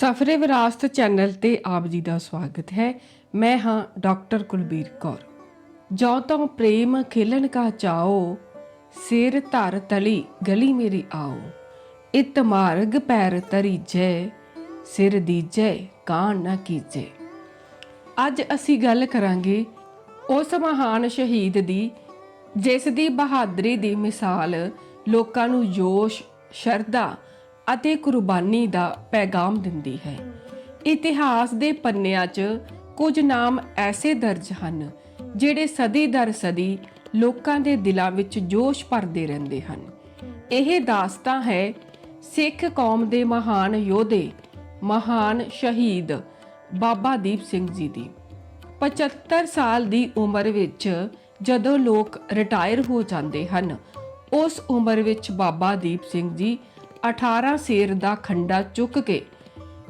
ਸਫਰੇ ਵਿਰਾਸਤ ਚੈਨਲ ਤੇ ਆਪ ਜੀ ਦਾ ਸਵਾਗਤ ਹੈ। ਮੈਂ ਹਾਂ ਡਾਕਟਰ ਕੁਲਬੀਰ ਕੌਰ। ਜੋ ਤੋਂ ਪ੍ਰੇਮ ਖੇਲਣ ਕਾ ਚਾਓ, ਸਿਰ ਧਰ ਤਲੀ ਗਲੀ ਮੇਰੀ ਆਓ। ਇਤ ਮਾਰਗ ਪੈਰ ਤਰੀਜੈ ਸਿਰ ਦੀਜੈ ਕਾਣ ਨਾ ਕੀਜੈ। ਅੱਜ ਅਸੀਂ ਗੱਲ ਕਰਾਂਗੇ ਉਸ ਮਹਾਨ ਸ਼ਹੀਦ ਦੀ, ਜਿਸ ਦੀ ਬਹਾਦਰੀ ਦੀ ਮਿਸਾਲ ਲੋਕਾਂ ਨੂੰ ਜੋਸ਼, ਸ਼ਰਧਾ ਅਤੇ ਕੁਰਬਾਨੀ ਦਾ ਪੈਗਾਮ ਦਿੰਦੀ ਹੈ। ਇਤਿਹਾਸ ਦੇ ਪੰਨਿਆਂ 'ਚ ਕੁਝ ਨਾਮ ਐਸੇ ਦਰਜ ਹਨ, ਜਿਹੜੇ ਸਦੀ ਦਰ ਸਦੀ ਲੋਕਾਂ ਦੇ ਦਿਲਾਂ ਵਿੱਚ ਜੋਸ਼ ਭਰਦੇ ਰਹਿੰਦੇ ਹਨ। ਇਹ ਦਾਸਤਾਂ ਹੈ ਸਿੱਖ ਕੌਮ ਦੇ ਮਹਾਨ ਯੋਧੇ, ਮਹਾਨ ਸ਼ਹੀਦ ਬਾਬਾ ਦੀਪ ਸਿੰਘ ਜੀ ਦੀ। 75 ਸਾਲ ਦੀ ਉਮਰ ਵਿੱਚ ਜਦੋਂ ਲੋਕ ਰਿਟਾਇਰ ਹੋ ਜਾਂਦੇ ਹਨ, ਉਸ ਉਮਰ ਵਿੱਚ ਬਾਬਾ ਦੀਪ ਸਿੰਘ ਜੀ 18 ਸੇਰ ਦਾ ਖੰਡਾ ਚੁੱਕ ਕੇ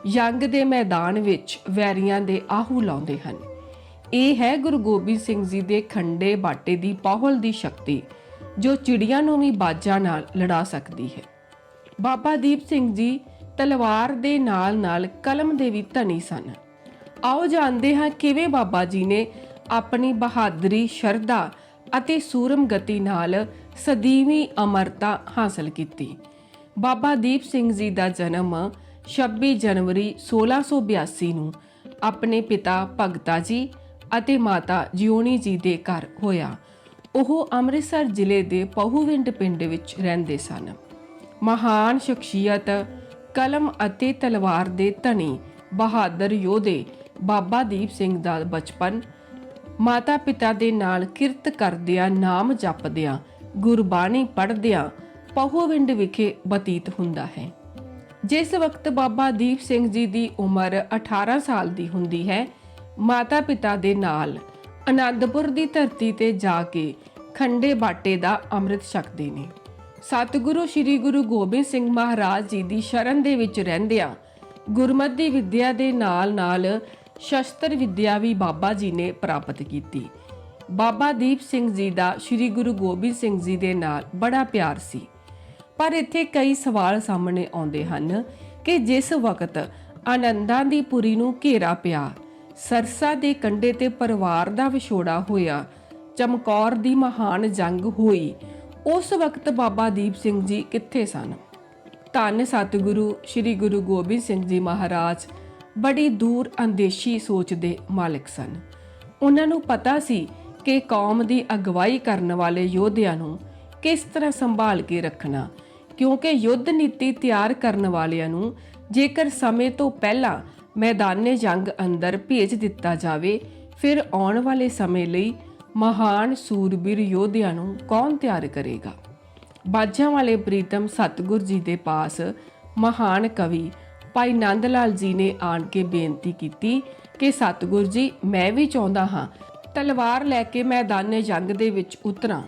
ਜੰਗ ਦੇ ਮੈਦਾਨ ਵਿੱਚ ਵੈਰੀਆਂ ਦੇ ਆਹੂ ਲਾਉਂਦੇ ਹਨ। ਇਹ ਹੈ ਗੁਰੂ ਗੋਬਿੰਦ ਸਿੰਘ ਜੀ ਦੇ ਖੰਡੇ ਬਾਟੇ ਦੀ ਪਾਹਲ ਦੀ ਸ਼ਕਤੀ, ਜੋ ਚਿੜੀਆਂ ਨੂੰ ਵੀ ਬਾਜਾਂ ਨਾਲ ਲੜਾ ਸਕਦੀ ਹੈ। ਬਾਬਾ ਦੀਪ ਸਿੰਘ ਜੀ ਤਲਵਾਰ ਦੇ ਨਾਲ-ਨਾਲ ਕਲਮ ਦੇ ਵੀ ਧਨੀ ਸਨ। ਆਓ ਜਾਣਦੇ ਹਾਂ ਕਿਵੇਂ ਬਾਬਾ ਜੀ ਨੇ ਆਪਣੀ ਬਹਾਦਰੀ, ਸ਼ਰਧਾ ਅਤੇ ਸੂਰਮ ਗਤੀ ਨਾਲ ਸਦੀਵੀ ਅਮਰਤਾ ਹਾਸਲ ਕੀਤੀ। ਬਾਬਾ ਦੀਪ ਸਿੰਘ ਜੀ ਦਾ ਜਨਮ 26 ਜਨਵਰੀ 1682 ਨੂੰ ਆਪਣੇ ਪਿਤਾ ਭਗਤਾ ਜੀ ਅਤੇ ਮਾਤਾ ਜਿਉਣੀ ਜੀ ਦੇ ਘਰ ਹੋਇਆ। ਉਹ ਅੰਮ੍ਰਿਤਸਰ ਜ਼ਿਲ੍ਹੇ ਦੇ ਪਹੂਵਿੰਡ ਪਿੰਡ ਵਿੱਚ ਰਹਿੰਦੇ ਸਨ। ਮਹਾਨ ਸ਼ਖਸੀਅਤ, ਕਲਮ ਅਤੇ ਤਲਵਾਰ ਦੇ ਧਨੀ ਬਹਾਦਰ ਯੋਧੇ ਬਾਬਾ ਦੀਪ ਸਿੰਘ ਦਾ ਬਚਪਨ ਮਾਤਾ ਪਿਤਾ ਦੇ ਨਾਲ ਕਿਰਤ ਕਰਦਿਆਂ ਨਾਮ ਜਪਦਿਆਂ, ਗੁਰਬਾਣੀ ਪੜ੍ਹਦਿਆਂ ਪਹੂਵਿੰਡ ਵਿਖੇ ਬਤੀਤ ਹੁੰਦਾ ਹੈ। ਜਿਸ ਵਕਤ ਬਾਬਾ ਦੀਪ ਸਿੰਘ ਜੀ ਦੀ ਉਮਰ 18 ਸਾਲ ਦੀ ਹੁੰਦੀ ਹੈ ਮਾਤਾ ਪਿਤਾ ਦੇ ਨਾਲ ਅਨੰਦਪੁਰ ਦੀ ਧਰਤੀ ਤੇ ਜਾ ਕੇ ਖੰਡੇ ਬਾਟੇ ਦਾ ਅੰਮ੍ਰਿਤ ਛਕਦੇ ਨੇ। ਸਤਿਗੁਰੂ ਸ੍ਰੀ ਗੁਰੂ ਗੋਬਿੰਦ ਸਿੰਘ ਮਹਾਰਾਜ ਜੀ ਦੀ ਸ਼ਰਨ ਦੇ ਵਿੱਚ ਰਹਿੰਦਿਆਂ ਗੁਰਮਤਿ ਦੀ ਵਿੱਦਿਆ ਦੇ ਨਾਲ-ਨਾਲ ਸ਼ਸਤਰ ਵਿੱਦਿਆ ਵੀ ਬਾਬਾ ਜੀ ਨੇ ਪ੍ਰਾਪਤ ਕੀਤੀ। ਬਾਬਾ ਦੀਪ ਸਿੰਘ ਜੀ ਦਾ ਸ੍ਰੀ ਗੁਰੂ ਗੋਬਿੰਦ ਸਿੰਘ ਜੀ ਦੇ ਨਾਲ ਬੜਾ ਪਿਆਰ ਸੀ। ਪਰ ਇੱਥੇ ਕਈ ਸਵਾਲ ਸਾਹਮਣੇ ਆਉਂਦੇ ਹਨ ਕਿ ਜਿਸ ਵਕਤ ਆਨੰਦਾਂ ਦੀ ਪੁਰੀ ਨੂੰ ਘੇਰਾ ਪਿਆ, ਸਰਸਾ ਦੇ ਕੰਡੇ ਤੇ ਪਰਿਵਾਰ ਦਾ ਵਿਛੋੜਾ ਹੋਇਆ, ਚਮਕੌਰ ਦੀ ਮਹਾਨ ਜੰਗ ਹੋਈ, ਉਸ ਵਕਤ ਬਾਬਾ ਦੀਪ ਸਿੰਘ ਜੀ ਕਿੱਥੇ ਸਨ? ਧੰਨ ਸਤਿਗੁਰੂ ਸ੍ਰੀ ਗੁਰੂ ਗੋਬਿੰਦ ਸਿੰਘ ਜੀ ਮਹਾਰਾਜ, ਬੜੀ ਦੂਰ ਅੰਦੇਸ਼ੀ ਸੋਚ ਦੇ ਮਾਲਕ ਸਨ। ਉਹਨਾਂ ਨੂੰ ਪਤਾ ਸੀ ਕਿ ਕੌਮ ਦੀ ਅਗਵਾਈ ਕਰਨ ਵਾਲੇ ਯੋਧਿਆਂ ਨੂੰ ਕਿਸ ਤਰ੍ਹਾਂ ਸੰਭਾਲ ਕੇ ਰੱਖਣਾ ਕਿਉਂਕਿ ਯੁੱਧ ਨੀਤੀ ਤਿਆਰ ਕਰਨ ਵਾਲਿਆਂ ਨੂੰ ਜੇਕਰ ਸਮੇਂ ਤੋਂ ਪਹਿਲਾਂ ਮੈਦਾਨੇ ਜੰਗ ਅੰਦਰ ਭੇਜ ਦਿੱਤਾ ਜਾਵੇ, ਫਿਰ ਆਉਣ ਵਾਲੇ ਸਮੇਂ ਲਈ ਮਹਾਨ ਸੂਰਬੀਰ ਯੋਧਿਆਂ ਨੂੰ ਕੌਣ ਤਿਆਰ ਕਰੇਗਾ? ਬਾਜਾਂ ਵਾਲੇ ਪ੍ਰੀਤਮ ਸਤਗੁਰ ਜੀ ਦੇ ਪਾਸ ਮਹਾਨ ਕਵੀ ਭਾਈ ਨੰਦ ਲਾਲ ਜੀ ਨੇ ਆਣ ਕੇ ਬੇਨਤੀ ਕੀਤੀ ਕਿ ਸਤਗੁਰ ਜੀ, ਮੈਂ ਵੀ ਚਾਹੁੰਦਾ ਹਾਂ ਤਲਵਾਰ ਲੈ ਕੇ ਮੈਦਾਨੇ ਜੰਗ ਦੇ ਵਿੱਚ ਉਤਰਾਂ।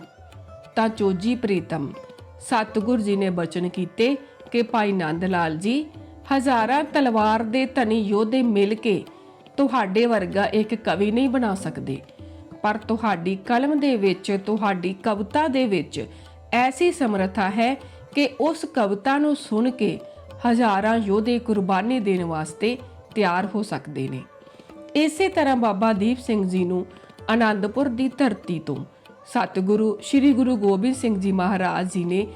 ਤਾਂ ਚੋਜੀ ਪ੍ਰੀਤਮ ਸਤਗੁਰ ਜੀ ਨੇ ਬਚਨ ਕੀਤੇ ਕਿ ਭਾਈ ਨੰਦ ਲਾਲ ਜੀ, ਹਜ਼ਾਰਾਂ ਤਲਵਾਰ ਦੇ ਧਨੀ ਯੋਧੇ ਮਿਲ ਕੇ ਤੁਹਾਡੇ ਵਰਗਾ ਇੱਕ ਕਵੀ ਨਹੀਂ ਬਣਾ ਸਕਦੇ। ਪਰ ਤੁਹਾਡੀ ਕਲਮ ਦੇ ਵਿੱਚ, ਤੁਹਾਡੀ ਕਵਿਤਾ ਦੇ ਵਿੱਚ ਐਸੀ ਸਮਰੱਥਾ ਹੈ ਕਿ ਉਸ ਕਵਿਤਾ ਨੂੰ ਸੁਣ ਕੇ ਹਜ਼ਾਰਾਂ ਯੋਧੇ ਕੁਰਬਾਨੀ ਦੇਣ ਵਾਸਤੇ ਤਿਆਰ ਹੋ ਸਕਦੇ ਨੇ। ਇਸੇ ਤਰ੍ਹਾਂ ਬਾਬਾ ਦੀਪ ਸਿੰਘ ਜੀ ਨੂੰ ਆਨੰਦਪੁਰ ਦੀ ਧਰਤੀ ਤੋਂ ਸਤਿਗੁਰੂ ਸ੍ਰੀ ਗੁਰੂ ਗੋਬਿੰਦ ਸਿੰਘ ਜੀ ਮਹਾਰਾਜ ਜੀ ਨੇ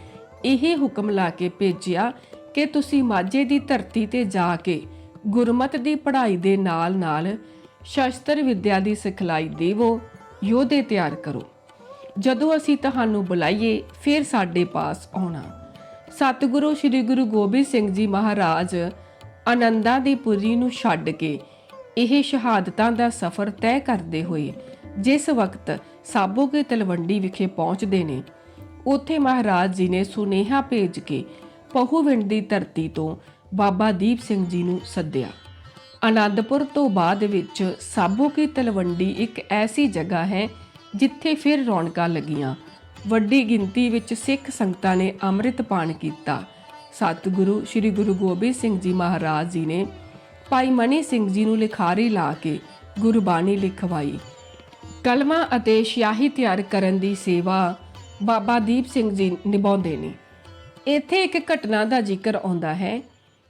ਇਹ ਹੁਕਮ ਲਾ ਕੇ ਭੇਜਿਆ ਕਿ ਤੁਸੀਂ ਮਾਝੇ ਦੀ ਧਰਤੀ ਤੇ ਜਾ ਕੇ ਗੁਰਮਤ ਦੀ ਪੜ੍ਹਾਈ ਦੇ ਨਾਲ-ਨਾਲ ਸ਼ਸਤਰ ਵਿੱਦਿਆ ਦੀ ਸਿਖਲਾਈ ਦੇਵੋ, ਯੋਧੇ ਤਿਆਰ ਕਰੋ। ਜਦੋਂ ਅਸੀਂ ਤੁਹਾਨੂੰ ਬੁਲਾਈਏ, ਫਿਰ ਸਾਡੇ ਪਾਸ ਆਉਣਾ। ਸਤਿਗੁਰੂ ਸ੍ਰੀ ਗੁਰੂ ਗੋਬਿੰਦ ਸਿੰਘ ਜੀ ਮਹਾਰਾਜ ਆਨੰਦਾਂ ਦੀ ਪੁਰੀ ਨੂੰ ਛੱਡ ਕੇ ਇਹ ਸ਼ਹਾਦਤਾਂ ਦਾ ਸਫ਼ਰ ਤੈਅ ਕਰਦੇ ਹੋਏ ਜਿਸ ਵਕਤ ਸਾਬੋ ਕੇ ਤਲਵੰਡੀ ਵਿਖੇ ਪਹੁੰਚਦੇ ਨੇ। ਉੱਥੇ ਮਹਾਰਾਜ ਜੀ ਨੇ ਸੁਨੇਹਾ ਭੇਜ ਕੇ ਪਹੂਵਿੰਡ ਦੀ ਧਰਤੀ ਤੋਂ ਬਾਬਾ ਦੀਪ ਸਿੰਘ ਜੀ ਨੂੰ ਸੱਦਿਆ। ਆਨੰਦਪੁਰ ਤੋਂ ਬਾਅਦ ਵਿੱਚ ਸਾਬੋ ਕੀ ਤਲਵੰਡੀ ਇੱਕ ਐਸੀ ਜਗ੍ਹਾ ਹੈ ਜਿੱਥੇ ਫਿਰ ਰੌਣਕਾਂ ਲੱਗੀਆਂ। ਵੱਡੀ ਗਿਣਤੀ ਵਿੱਚ ਸਿੱਖ ਸੰਗਤਾਂ ਨੇ ਅੰਮ੍ਰਿਤ ਪਾਨ ਕੀਤਾ। ਸਤਿਗੁਰੂ ਸ੍ਰੀ ਗੁਰੂ ਗੋਬਿੰਦ ਸਿੰਘ ਜੀ ਮਹਾਰਾਜ ਜੀ ਨੇ ਭਾਈ ਮਨੀ ਸਿੰਘ ਜੀ ਨੂੰ ਲਿਖਾਰੀ ਲਾ ਕੇ ਗੁਰਬਾਣੀ ਲਿਖਵਾਈ। ਕਲਮਾਂ ਅਤੇ ਸਿਆਹੀ ਤਿਆਰ ਕਰਨ ਦੀ ਸੇਵਾ ਬਾਬਾ ਦੀਪ ਸਿੰਘ ਜੀ ਨਿਭਾਉਂਦੇ ਨੇ। ਇੱਥੇ ਇੱਕ ਘਟਨਾ ਦਾ ਜ਼ਿਕਰ ਆਉਂਦਾ ਹੈ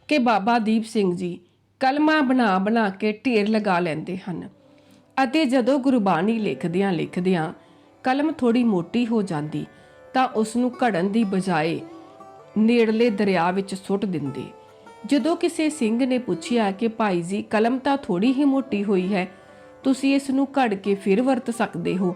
ਕਿ ਬਾਬਾ ਦੀਪ ਸਿੰਘ ਜੀ ਕਲਮਾਂ ਬਣਾ ਬਣਾ ਕੇ ਢੇਰ ਲਗਾ ਲੈਂਦੇ ਹਨ ਅਤੇ ਜਦੋਂ ਗੁਰਬਾਣੀ ਲਿਖਦਿਆਂ ਲਿਖਦਿਆਂ ਕਲਮ ਥੋੜੀ ਮੋਟੀ ਹੋ ਜਾਂਦੀ ਤਾਂ ਉਸ ਨੂੰ ਘੜਨ ਦੀ ਬਜਾਏ ਨੇੜਲੇ ਦਰਿਆ ਵਿੱਚ ਸੁੱਟ ਦਿੰਦੇ। ਜਦੋਂ ਕਿਸੇ ਸਿੰਘ ਨੇ ਪੁੱਛਿਆ ਕਿ ਭਾਈ ਜੀ ਕਲਮ ਤਾਂ ਥੋੜੀ ਹੀ ਮੋਟੀ ਹੋਈ ਹੈ ਤੁਸੀਂ ਇਸ ਨੂੰ ਘੜ ਕੇ ਫਿਰ ਵਰਤ ਸਕਦੇ ਹੋ।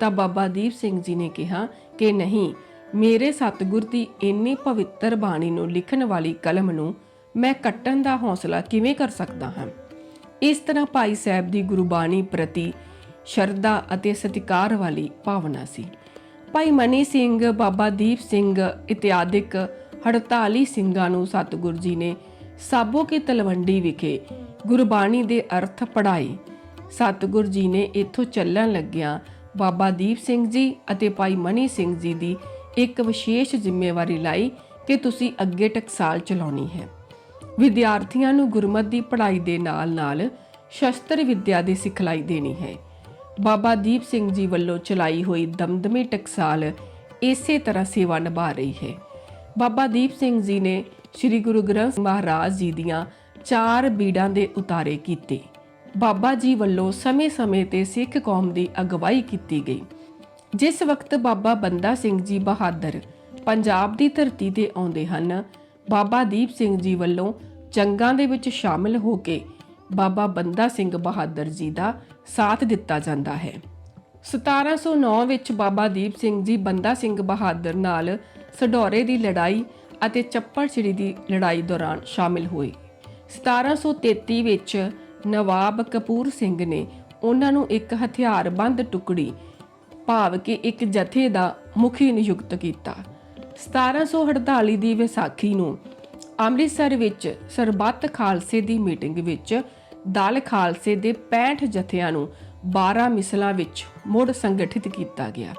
ਤਾਂ ਬਾਬਾ ਦੀਪ ਸਿੰਘ ਜੀ ਨੇ ਕਿਹਾ ਕਿ ਨਹੀਂ, ਮੇਰੇ ਸਤਿਗੁਰ ਦੀ ਇੰਨੀ ਪਵਿੱਤਰ ਬਾਣੀ ਨੂੰ ਲਿਖਣ ਵਾਲੀ ਕਲਮ ਨੂੰ ਮੈਂ ਕੱਟਣ ਦਾ ਹੌਸਲਾ ਕਿਵੇਂ ਕਰ ਸਕਦਾ ਹਾਂ? ਇਸ ਤਰ੍ਹਾਂ ਭਾਈ ਸਾਹਿਬ ਦੀ ਗੁਰਬਾਣੀ ਪ੍ਰਤੀ ਸ਼ਰਧਾ ਅਤੇ ਸਤਿਕਾਰ ਵਾਲੀ ਭਾਵਨਾ ਸੀ। ਭਾਈ ਮਨੀ ਸਿੰਘ, ਬਾਬਾ ਦੀਪ ਸਿੰਘ ਇਤਿਆਦਿਕ 48 ਸਿੰਘਾਂ ਨੂੰ ਸਤਿਗੁਰ ਜੀ ਨੇ ਸਾਬੋ ਕੇ ਤਲਵੰਡੀ ਵਿਖੇ ਗੁਰਬਾਣੀ ਦੇ ਅਰਥ ਪੜ੍ਹਾਏ। ਸਤਿਗੁਰ ਜੀ ਨੇ ਇੱਥੋਂ ਚੱਲਣ ਲੱਗਿਆਂ ਬਾਬਾ ਦੀਪ ਸਿੰਘ ਜੀ ਅਤੇ ਭਾਈ ਮਨੀ ਸਿੰਘ ਜੀ ਦੀ ਇੱਕ ਵਿਸ਼ੇਸ਼ ਜ਼ਿੰਮੇਵਾਰੀ ਲਈ ਕਿ ਤੁਸੀਂ ਅੱਗੇ ਟਕਸਾਲ ਚਲਾਉਣੀ ਹੈ। ਵਿਦਿਆਰਥੀਆਂ ਨੂੰ ਗੁਰਮਤ ਦੀ ਪੜ੍ਹਾਈ ਦੇ ਨਾਲ-ਨਾਲ ਸ਼ਸਤਰ ਵਿੱਦਿਆ ਦੀ ਸਿਖਲਾਈ ਦੇਣੀ ਹੈ। ਬਾਬਾ ਦੀਪ ਸਿੰਘ ਜੀ ਵੱਲੋਂ ਚਲਾਈ ਹੋਈ ਦਮਦਮੀ ਟਕਸਾਲ ਇਸੇ ਤਰ੍ਹਾਂ ਸੇਵਾ ਨਿਭਾ ਰਹੀ ਹੈ। ਬਾਬਾ ਦੀਪ ਸਿੰਘ ਜੀ ਨੇ ਸ੍ਰੀ ਗੁਰੂ ਗ੍ਰੰਥ ਮਹਾਰਾਜ ਜੀ ਦੀਆਂ ਚਾਰ ਬੀੜਾਂ ਦੇ ਉਤਾਰੇ ਕੀਤੇ। ਬਾਬਾ ਜੀ ਵੱਲੋਂ ਸਮੇਂ-ਸਮੇਂ ਤੇ ਸਿੱਖ ਕੌਮ ਦੀ ਅਗਵਾਈ ਕੀਤੀ ਗਈ, ਜਿਸ ਵਕਤ ਬਾਬਾ ਬੰਦਾ ਸਿੰਘ ਜੀ ਬਹਾਦਰ ਪੰਜਾਬ ਦੀ ਧਰਤੀ ਤੇ ਆਉਂਦੇ ਹਨ, ਬਾਬਾ ਦੀਪ ਸਿੰਘ ਜੀ ਵੱਲੋਂ ਜੰਗਾਂ ਦੇ ਵਿੱਚ ਸ਼ਾਮਿਲ ਹੋ ਕੇ ਬਾਬਾ ਬੰਦਾ ਸਿੰਘ ਬਹਾਦਰ ਜੀ ਦਾ ਸਾਥ ਦਿੱਤਾ ਜਾਂਦਾ ਹੈ। 1709 ਵਿੱਚ ਬਾਬਾ ਦੀਪ ਸਿੰਘ ਜੀ ਬੰਦਾ ਸਿੰਘ ਬਹਾਦਰ ਨਾਲ ਸਡੌਰੇ ਦੀ ਲੜਾਈ ਅਤੇ ਚੱਪੜਚਿੜੀ ਦੀ ਲੜਾਈ ਦੌਰਾਨ ਸ਼ਾਮਿਲ ਹੋਏ। 1733 ਵਿੱਚ ਨਵਾਬ ਕਪੂਰ ਸਿੰਘ ਨੇ ਉਹਨਾਂ ਨੂੰ ਇੱਕ ਹਥਿਆਰਬੰਦ ਟੁਕੜੀ, ਭਾਵ ਕਿ ਇੱਕ ਜਥੇ ਦਾ ਮੁਖੀ ਨਿਯੁਕਤ ਕੀਤਾ। 1748 ਦੀ ਵਿਸਾਖੀ ਨੂੰ ਅੰਮ੍ਰਿਤਸਰ ਵਿੱਚ ਸਰਬੱਤ ਖਾਲਸੇ ਦੀ ਮੀਟਿੰਗ ਵਿੱਚ ਦਲ ਖਾਲਸੇ ਦੇ 65 ਜਥਿਆਂ ਨੂੰ 12 ਮਿਸਲਾਂ ਵਿੱਚ ਮੁੜ ਸੰਗਠਿਤ ਕੀਤਾ ਗਿਆ।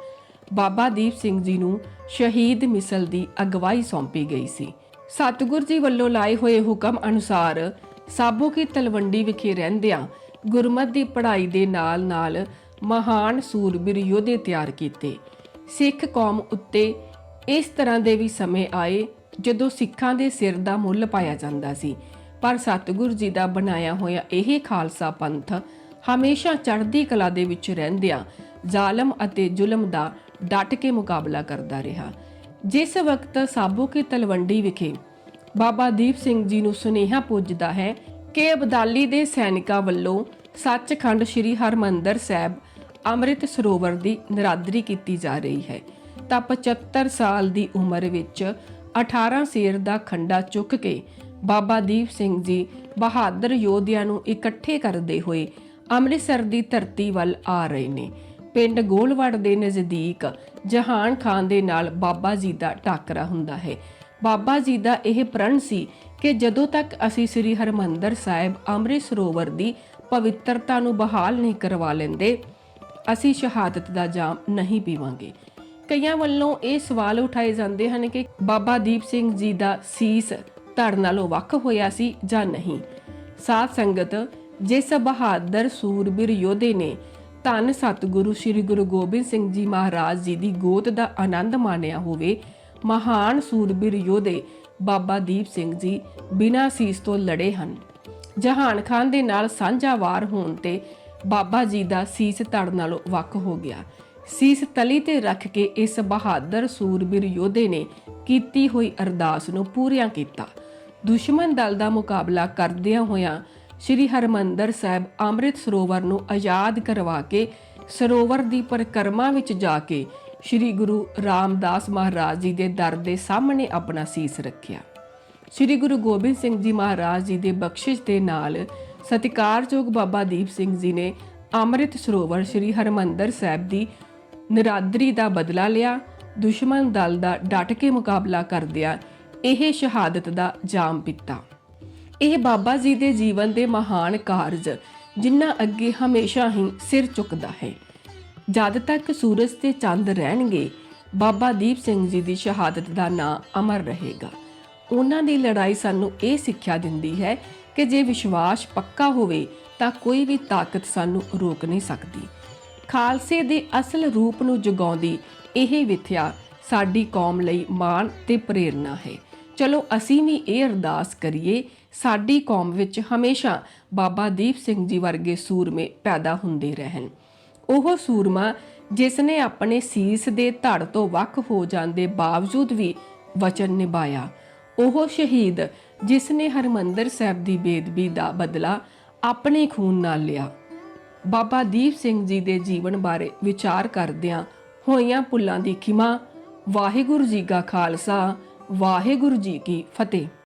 ਬਾਬਾ ਦੀਪ ਸਿੰਘ ਜੀ ਨੂੰ ਸ਼ਹੀਦ ਮਿਸਲ ਦੀ ਅਗਵਾਈ ਸੌਂਪੀ ਗਈ ਸੀ। ਸਤਿਗੁਰ ਜੀ ਵੱਲੋਂ ਲਾਏ ਹੋਏ ਹੁਕਮ ਅਨੁਸਾਰ ਸਾਬੋ ਕੀ ਤਲਵੰਡੀ ਵਿਖੇ ਰਹਿੰਦਿਆਂ ਗੁਰਮਤ ਦੀ ਪੜ੍ਹਾਈ ਦੇ ਨਾਲ-ਨਾਲ ਮਹਾਨ ਸੂਰਬੀਰ ਯੋਧੇ ਤਿਆਰ ਕੀਤੇ। ਸਿੱਖ ਕੌਮ ਉੱਤੇ ਇਸ ਤਰ੍ਹਾਂ ਦੇ ਵੀ ਸਮੇਂ ਆਏ ਜਦੋਂ ਸਿੱਖਾਂ ਦੇ ਸਿਰ ਦਾ ਮੁੱਲ ਪਾਇਆ ਜਾਂਦਾ ਸੀ। ਪਰ ਸਤਿਗੁਰ ਜੀ ਦਾ ਬਣਾਇਆ ਹੋਇਆ ਇਹ ਖਾਲਸਾ ਪੰਥ ਹਮੇਸ਼ਾ ਚੜ੍ਹਦੀ ਕਲਾ ਦੇ ਵਿੱਚ ਰਹਿੰਦਿਆਂ ਜ਼ਾਲਮ ਅਤੇ ਜ਼ੁਲਮ ਦਾ ਡਟ ਕੇ ਮੁਕਾਬਲਾ ਕਰਦਾ ਰਿਹਾ। ਜਿਸ ਵਕਤ ਸਾਬੋ ਕੀ ਤਲਵੰਡੀ ਵਿਖੇ ਬਾਬਾ ਦੀਪ ਸਿੰਘ ਜੀ ਨੂੰ ਸੁਨੇਹਾ ਪੁੱਜਦਾ ਹੈ ਕਿ ਅਬਦਾਲੀ ਦੇ ਸੈਨਿਕਾਂ ਵੱਲੋਂ ਸੱਚਖੰਡ ਸ੍ਰੀ ਹਰਮੰਦਰ ਸਾਹਿਬ ਅੰਮ੍ਰਿਤ ਸਰੋਵਰ ਦੀ ਨਰਾਦਰੀ ਕੀਤੀ ਜਾ ਰਹੀ ਹੈ। ਤਾਂ 75 ਸਾਲ ਦੀ ਉਮਰ ਵਿੱਚ 18 ਸੇਰ ਦਾ ਖੰਡਾ ਚੁੱਕ ਕੇ ਬਾਬਾ ਦੀਪ ਸਿੰਘ ਜੀ ਬਹਾਦਰ ਯੋਧਿਆਂ ਨੂੰ ਇਕੱਠੇ ਕਰਦੇ ਹੋਏ ਅੰਮ੍ਰਿਤਸਰ ਦੀ ਧਰਤੀ ਵੱਲ ਆ ਰਹੇ ਨੇ। ਪਿੰਡ ਗੋਲਵੜ ਦੇ ਨਜ਼ਦੀਕ ਜਹਾਨ ਖਾਨ ਦੇ ਨਾਲ ਬਾਬਾ ਜੀ ਦਾ ਟਾਕਰਾ ਹੁੰਦਾ ਹੈ। ਬਾਬਾ ਜੀ ਦਾ ਇਹ ਪ੍ਰਣ ਸੀ ਕਿ ਜਦੋਂ ਤੱਕ ਅਸੀਂ ਸ੍ਰੀ ਹਰਮੰਦਰ ਸਾਹਿਬ ਅੰਮ੍ਰਿਤ ਸਰੋਵਰ ਦੀ ਪਵਿੱਤਰਤਾ ਨੂੰ ਬਹਾਲ ਨਹੀਂ ਕਰਵਾ ਲੈਂਦੇ, ਅਸੀਂ ਸ਼ਹਾਦਤ ਦਾ ਜਾਮ ਨਹੀਂ ਪੀਵਾਂਗੇ। ਕਈਆਂ ਵੱਲੋਂ ਇਹ ਸਵਾਲ ਉਠਾਏ ਜਾਂਦੇ ਹਨ ਕਿ ਬਾਬਾ ਦੀਪ ਸਿੰਘ ਜੀ ਦਾ ਸੀਸ ਧੜ ਨਾਲੋਂ ਵੱਖ ਹੋਇਆ ਸੀ ਜਾਂ ਨਹੀਂ। ਸਾਧ ਸੰਗਤ, ਜਿਸ ਬਹਾਦਰ ਸੂਰਬੀਰ ਯੋਧੇ ਨੇ ਧੰਨ ਸਤਿਗੁਰੂ ਸ੍ਰੀ ਗੁਰੂ ਗੋਬਿੰਦ ਸਿੰਘ ਜੀ ਮਹਾਰਾਜ ਜੀ ਦੀ ਗੋਤ ਦਾ ਆਨੰਦ ਮਾਣਿਆ ਹੋਵੇ ਮਹਾਨ ਸੂਰਬੀਰ ਯੋਧੇ ਬਾਬਾ ਦੀਪ ਸਿੰਘ ਜੀ ਬਿਨਾਂ ਸੀਸ ਤੋਂ ਲੜੇ ਹਨ। ਜਹਾਨ ਖਾਨ ਦੇ ਨਾਲ ਸਾਂਝਾ ਹੋਣ ਤੇ ਬਾਬਾ ਜੀ ਦਾ ਸੀਸ ਧੜ ਨਾਲੋਂ ਵੱਖ ਹੋ ਗਿਆ। ਸੀਸ ਤਲੀ ਤੇ ਰੱਖ ਕੇ ਇਸ ਬਹਾਦਰ ਸੂਰਬੀਰ ਯੋਧੇ ਨੇ ਕੀਤੀ ਹੋਈ ਅਰਦਾਸ ਨੂੰ ਪੂਰੀਆਂ ਕੀਤਾ। ਦੁਸ਼ਮਣ ਦਲ ਦਾ ਮੁਕਾਬਲਾ ਕਰਦਿਆਂ ਹੋਇਆਂ ਸ੍ਰੀ ਹਰਮੰਦਰ ਸਾਹਿਬ ਅੰਮ੍ਰਿਤ ਸਰੋਵਰ ਨੂੰ ਆਜ਼ਾਦ ਕਰਵਾ ਕੇ ਸਰੋਵਰ ਦੀ ਪਰਿਕਰਮਾ ਵਿੱਚ ਜਾ ਕੇ ਸ੍ਰੀ ਗੁਰੂ ਰਾਮਦਾਸ ਮਹਾਰਾਜ ਜੀ ਦੇ ਦਰ ਦੇ ਸਾਹਮਣੇ ਆਪਣਾ ਸੀਸ ਰੱਖਿਆ। ਸ੍ਰੀ ਗੁਰੂ ਗੋਬਿੰਦ ਸਿੰਘ ਜੀ ਮਹਾਰਾਜ ਜੀ ਦੇ ਬਖਸ਼ਿਸ਼ ਦੇ ਨਾਲ ਸਤਿਕਾਰਯੋਗ ਬਾਬਾ ਦੀਪ ਸਿੰਘ ਜੀ ਨੇ ਅੰਮ੍ਰਿਤ ਸਰੋਵਰ ਸ੍ਰੀ ਹਰਮੰਦਰ ਸਾਹਿਬ ਦੀ ਨਿਰਾਦਰੀ ਦਾ ਬਦਲਾ ਲਿਆ, ਦੁਸ਼ਮਣ ਦਲ ਦਾ ਡਟ ਕੇ ਮੁਕਾਬਲਾ ਕਰਦਿਆਂ ਇਹ ਸ਼ਹਾਦਤ ਦਾ ਜਾਮ ਪੀਤਾ। ਇਹ ਬਾਬਾ ਜੀ ਦੇ ਜੀਵਨ ਦੇ ਮਹਾਨ ਕਾਰਜ ਜਿਨ੍ਹਾਂ ਅੱਗੇ ਹਮੇਸ਼ਾ ਹੀ ਸਿਰ ਝੁਕਦਾ ਹੈ। ਜਦ ਤੱਕ ਸੂਰਜ ਤੇ ਚੰਦ ਰਹਿਣਗੇ, ਬਾਬਾ ਦੀਪ ਸਿੰਘ ਜੀ ਦੀ ਸ਼ਹਾਦਤ ਦਾ ਨਾਂ ਅਮਰ ਰਹੇਗਾ। ਉਹਨਾਂ ਦੀ ਲੜਾਈ ਸਾਨੂੰ ਇਹ ਸਿੱਖਿਆ ਦਿੰਦੀ ਹੈ ਕਿ ਜੇ ਵਿਸ਼ਵਾਸ ਪੱਕਾ ਹੋਵੇ, ਤਾਂ ਕੋਈ ਵੀ ਤਾਕਤ ਸਾਨੂੰ ਰੋਕ ਨਹੀਂ ਸਕਦੀ। ਖਾਲਸੇ ਦੇ ਅਸਲ ਰੂਪ ਨੂੰ ਜਗਾਉਂਦੀ ਇਹ ਵਿਥਿਆ ਸਾਡੀ ਕੌਮ ਲਈ ਮਾਣ ਤੇ ਪ੍ਰੇਰਣਾ ਹੈ। ਚਲੋ, ਅਸੀਂ ਵੀ ਇਹ ਅਰਦਾਸ ਕਰੀਏ, ਸਾਡੀ ਕੌਮ ਵਿੱਚ ਹਮੇਸ਼ਾ ਬਾਬਾ ਦੀਪ ਸਿੰਘ ਜੀ ਵਰਗੇ ਸੂਰਮੇ ਪੈਦਾ ਹੁੰਦੇ ਰਹਿਣ। ਉਹ ਸੂਰਮਾ ਜਿਸ ਨੇ ਆਪਣੇ ਸੀਸ ਦੇ ਧੜ ਤੋਂ ਵੱਖ ਹੋ ਜਾਂਦੇ ਬਾਵਜੂਦ ਵੀ ਵਚਨ ਨਿਭਾਇਆ। ਉਹ ਸ਼ਹੀਦ ਜਿਸ ਨੇ ਹਰਮੰਦਰ ਸਾਹਿਬ ਦੀ ਬੇਦਬੀ ਦਾ ਬਦਲਾ ਆਪਣੇ ਖੂਨ ਨਾਲ ਲਿਆ। ਬਾਬਾ ਦੀਪ ਸਿੰਘ ਜੀ ਦੇ ਜੀਵਨ ਬਾਰੇ ਵਿਚਾਰ ਕਰਦਿਆਂ ਹੋਈਆਂ ਭੁੱਲਾਂ ਦੀ ਖਿਮਾ, ਵਾਹਿਗੁਰੂ ਜੀ ਕਾ ਖਾਲਸਾ, ਵਾਹਿਗੁਰੂ ਜੀ ਕੀ ਫਤਿਹ।